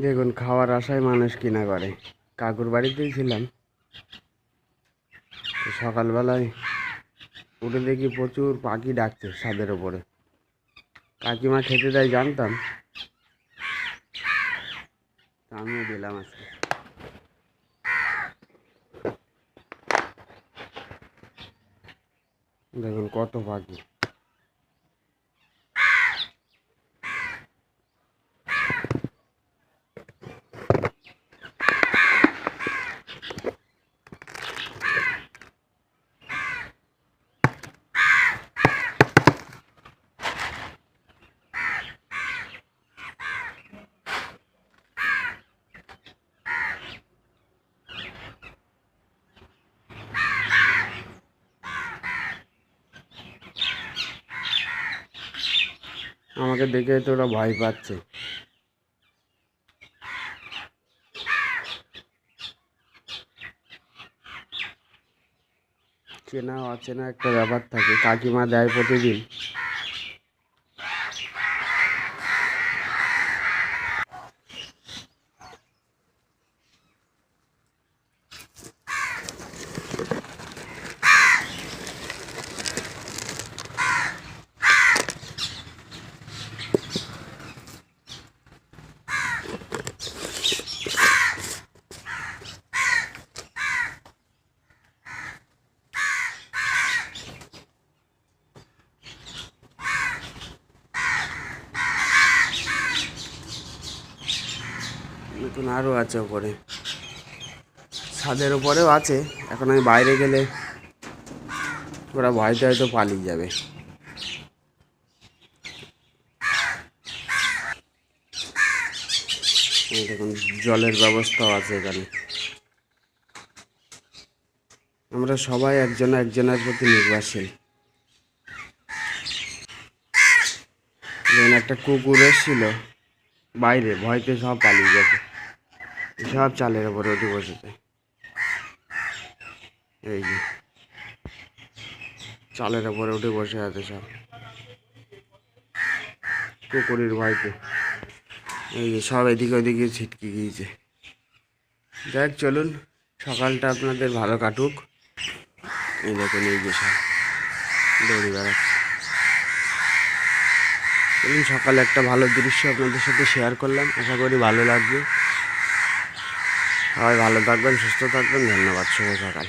দেখুন, খাওয়ার আশায় মানুষ কিনা করে। কাকুর বাড়িতেই ছিলাম। সকালবেলায় উঠে দেখি প্রচুর পাখি ডাকছে ছাদের ওপরে। কাকিমা খেতে দেয়, জানতাম? আমিও দিলাম আজকে। দেখুন, কত পাখি। আমাকে দেখে তো ওরা ভয় পাচ্ছে। চেনা অচেনা একটা ব্যাপার থাকে। কাকিমা দেয় প্রতিদিন। নতুন আরও আছে ওপরে। ছাদের ওপরেও আছে। এখন আমি বাইরে গেলে ওরা ভয়তে হয়তো পালিয়ে যাবে। দেখুন, জলের ব্যবস্থাও আছে এখানে। আমরা সবাই একজন একজনের প্রতি নির্ভরশীল। একটা কুকুর এসেছিল, বাইরে ভয়তে সব পালিয়ে গেছে। সব চালের ওপরে উঠে বসেছে। এই যে, চালের ওপরে উঠে বসে আছে সব। কুকুরের ভয়তে। এই যে সব এদিকে ওদিকে ছিটকে গিয়েছে। দেখ চলুন, সকালটা আপনাদের ভালো কাটুক। এই দেখুন, এই যে সব দৌড়ি বেড়াচ্ছে। চলুন, সকালে একটা ভালো দৃশ্য আপনাদের সাথে শেয়ার করলাম। আশা করি ভালো লাগবে। সবাই ভালো থাকবেন সুস্থ থাকবেন ধন্যবাদ শুভ সকাল।